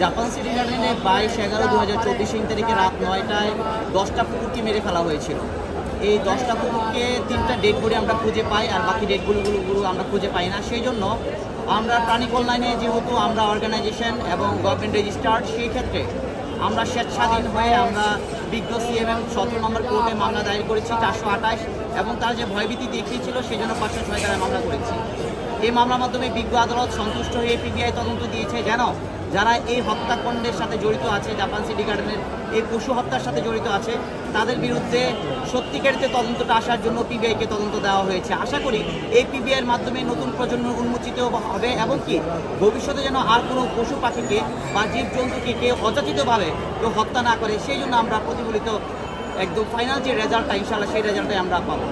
Japan city গার্ডেনে বাইশ এগারো দু হাজার চব্বিশ তারিখে রাত নয়টায় দশটা কুকুরকে মেরে ফেলা হয়েছিল। এই দশটা কুকুরকে তিনটা ডেড বডি আমরা খুঁজে পাই আর বাকি ডেড বডিগুলো আমরা খুঁজে পাই না। সেই জন্য আমরা প্রাণী কল্যাণে যেহেতু আমরা অর্গানাইজেশন এবং গভর্নমেন্ট রেজিস্টার্ড সেই ক্ষেত্রে আমরা স্বেচ্ছাধীন হয়ে আমরা বিজ্ঞ এবং সতেরো নম্বর কোর্টে মামলা দায়ের করেছি চারশো আঠাশ এবং তার যে ভয়ভীতি দেখিয়েছিল, সেই জন্য পাঁচশো ছয় মামলা এই মামলার মাধ্যমে বিজ্ঞ আদালত সন্তুষ্ট হয়ে পিবিআই তদন্ত দিয়েছে যেন যারা এই হত্যাকাণ্ডের সাথে জড়িত আছে, জাপান সিটি গার্ডেনের এই পশু হত্যার সাথে জড়িত আছে, তাদের বিরুদ্ধে সত্যিকারিতে তদন্তটা আসার জন্য পিবিআইকে তদন্ত দেওয়া হয়েছে। আশা করি এই পিবিআইয়ের মাধ্যমে নতুন প্রজন্ম উন্মোচিত হবে এবং কি ভবিষ্যতে যেন আর কোনো পশু পাখিকে বা জীবজন্তুকে কেউ অযাচিতভাবে কেউ হত্যা না করে, সেই জন্য আমরা প্রতিফলিত একদম ফাইনাল যে রেজাল্টটা ইনশাল্লাহ সেই রেজাল্টটাই আমরা পাবো।